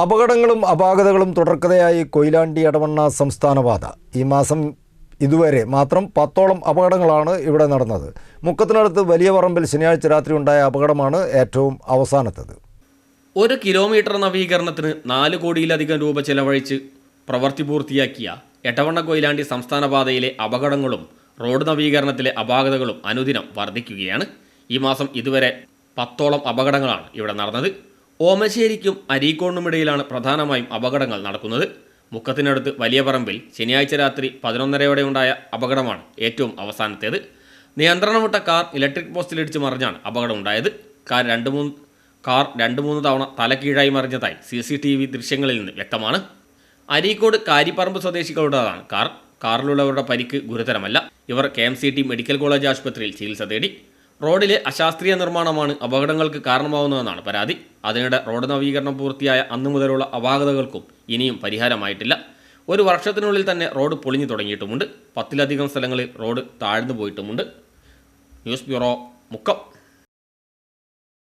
അപകടങ്ങളും അപാകതകളും തുടർക്കഥയായി കൊയിലാണ്ടി ഇടവണ്ണ സംസ്ഥാനപാത. ഈ മാസം ഇതുവരെ മാത്രം പത്തോളം അപകടങ്ങളാണ് ഇവിടെ നടന്നത്. മുക്കത്തിനടുത്ത് വലിയ പറമ്പിൽ ശനിയാഴ്ച രാത്രി ഉണ്ടായ അപകടമാണ് ഏറ്റവും അവസാനത്തത്. ഒരു കിലോമീറ്റർ നവീകരണത്തിന് നാല് കോടിയിലധികം രൂപ ചെലവഴിച്ച് പ്രവൃത്തി പൂർത്തിയാക്കിയ എട്ടവണ്ണ കൊയിലാണ്ടി സംസ്ഥാന പാതയിലെ അപകടങ്ങളും റോഡ് നവീകരണത്തിലെ അപാകതകളും അനുദിനം വർദ്ധിക്കുകയാണ്. ഈ മാസം ഇതുവരെ പത്തോളം അപകടങ്ങളാണ് ഇവിടെ നടന്നത്. ഓമശ്ശേരിക്കും അരീക്കോണിനുമിടയിലാണ് പ്രധാനമായും അപകടങ്ങൾ നടക്കുന്നത്. മുക്കത്തിനടുത്ത് വലിയ പറമ്പിൽ ശനിയാഴ്ച രാത്രി പതിനൊന്നരയോടെ ഉണ്ടായ അപകടമാണ് ഏറ്റവും അവസാനത്തേത്. നിയന്ത്രണം വിട്ട കാർ ഇലക്ട്രിക് പോസ്റ്റിലിടിച്ച് മറിഞ്ഞാണ് അപകടം ഉണ്ടായത്. കാർ രണ്ട് മൂന്ന് കാർ രണ്ട് മൂന്ന് തവണ തലക്കീഴായി മറിഞ്ഞതായി സി സി ടി വി ദൃശ്യങ്ങളിൽ നിന്ന് വ്യക്തമാണ്. അരീക്കോട് കാരിപ്പറമ്പ് സ്വദേശികളുടേതാണ് കാർ. കാറിലുള്ളവരുടെ പരിക്ക് ഗുരുതരമല്ല. ഇവർ K M C T medical college ആശുപത്രിയിൽ ചികിത്സ തേടി. റോഡിലെ അശാസ്ത്രീയ നിർമ്മാണമാണ് അപകടങ്ങൾക്ക് കാരണമാവുന്നതെന്നാണ് പരാതി. അതിനിടെ റോഡ് നവീകരണം പൂർത്തിയായ അന്നു മുതലുള്ള അപാകതകൾക്കും ഇനിയും പരിഹാരമായിട്ടില്ല. ഒരു വർഷത്തിനുള്ളിൽ തന്നെ റോഡ് പൊളിഞ്ഞു തുടങ്ങിയിട്ടുമുണ്ട്. പത്തിലധികം സ്ഥലങ്ങളിൽ റോഡ് താഴ്ന്നു പോയിട്ടുമുണ്ട്. News bureau Mukkam.